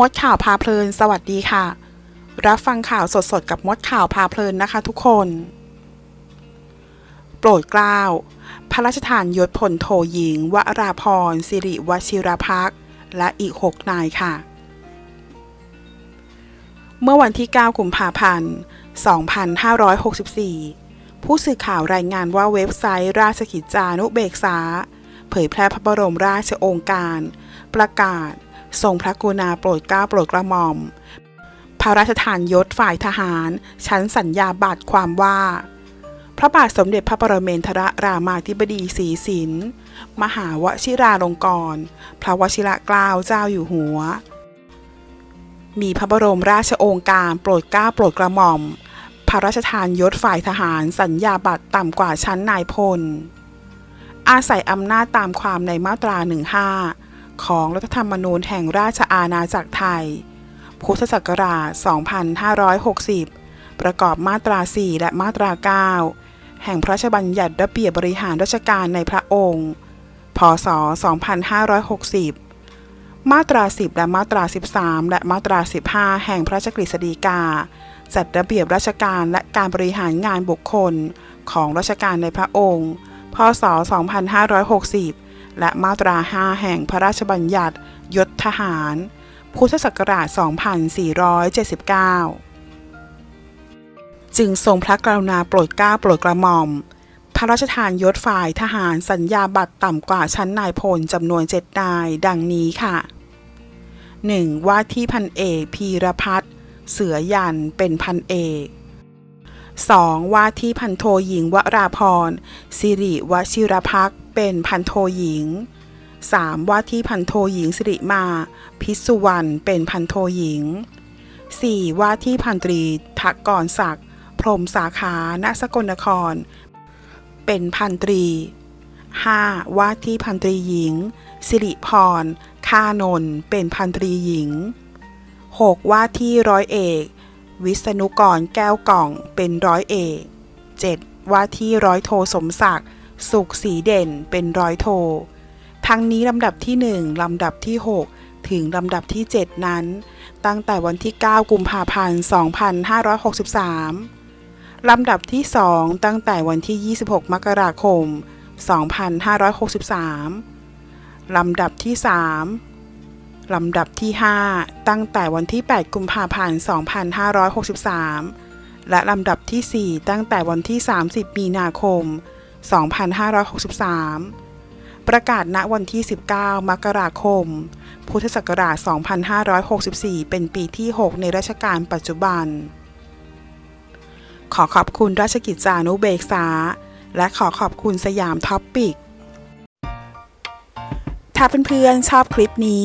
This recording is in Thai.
มดข่าวพาเพลิน สวัสดีค่ะ รับฟังข่าวสดๆ กับมดข่าวพาเพลินนะคะทุกคน โปรดเกล้า พระราชทานยศพลโทหญิง วราพรสิริวชิรพักและอีก 6 นายค่ะ เมื่อวันที่ 9 กุมภาพันธ์ 2564 ผู้สื่อข่าวรายงานว่าเว็บไซต์ ราชกิจจานุเบกษา เผยแพร่พระบรมราชโองการ ประกาศ ทรงพระกรุณาโปรดเกล้าโปรดกระหม่อม พระราชทานยศฝ่ายทหาร ชั้นสัญญาบัตรความว่า พระบาทสมเด็จพระปรเมนทรรามาธิบดีศรีสินมหาวชิราลงกรณ์พระวชิระเกล้าเจ้าอยู่หัว มีพระบรมราชโองการโปรดเกล้าโปรดกระหม่อม พระราชทานยศฝ่ายทหารสัญญาบัตรต่ำกว่าชั้นนายพลอาศัยอำนาจตามความในมาตรา 15 ของรัฐธรรมนูญแห่งราชอาณาจักรไทย พุทธศักราช 2560 ประกอบมาตรา 4 และมาตรา 9 แห่งพระราชบัญญัติระเบียบบริหารราชการในพระองค์ พศ 2560 มาตรา 10 และมาตรา 13 และมาตรา 15 แห่งพระราชกฤษฎีกา จัดระเบียบราชการและการบริหารงานบุคคลของราชการในพระองค์ พศ 2560 และมาตรา 5 แห่งพระราชบัญญัติยศทหาร พุทธศักราช 2479 จึงทรงพระกรุณาโปรดเกล้าโปรดกระหม่อม พระราชทานยศฝ่ายทหารสัญญาบัตรต่ำกว่าชั้นนายพลจำนวนเจ็ดนายดังนี้ค่ะ 1. ว่าที่พันเอกพีรพัฒน์เสือยันเป็นพันเอก 2. ว่าที่พันโทหญิงวราพรสิริวชิรพักเป็นพันโทหญิง 3. ว่าที่พันโทหญิงสิริมา พิสุวรรณเป็นพันโทหญิง 4. ว่าที่พันตรีทักกรศักดิ์พรมสาขาณสกลนคร เป็นพันตรี 5. ว่าที่พันตรีหญิง สิริพรค่านนท์เป็นพันตรีหญิง 6. ว่าที่ร้อยเอก วิษณุกรแก้วกล่องเป็นร้อยเอก 7. ว่าที่ร้อยโทสมศักดิ์สุขสีเด่นเป็นร้อยโท ทั้งนี้ลำดับที่ 1 ลำดับที่ 6 ถึงลำดับที่ 7 นั้น ตั้งแต่วันที่ 9 กุมภาพันธ์ 2563 ลำดับที่ 2 ตั้งแต่วันที่ 26 มกราคม 2563 ลำดับที่ 3 ลำดับที่ 5 ตั้งแต่วันที่ 8 กุมภาพันธ์ 2563 และลำดับที่ 4 ตั้งแต่วันที่ 30 มีนาคม 2563 ประกาศณวันที่ 19 มกราคม พุทธศักราช 2564 เป็นปีที่ 6 ในรัชกาลปัจจุบัน ขอขอบคุณราชกิจจานุเบกษา และขอขอบคุณสยามท็อปปิกถ้าเพื่อนๆชอบคลิปนี้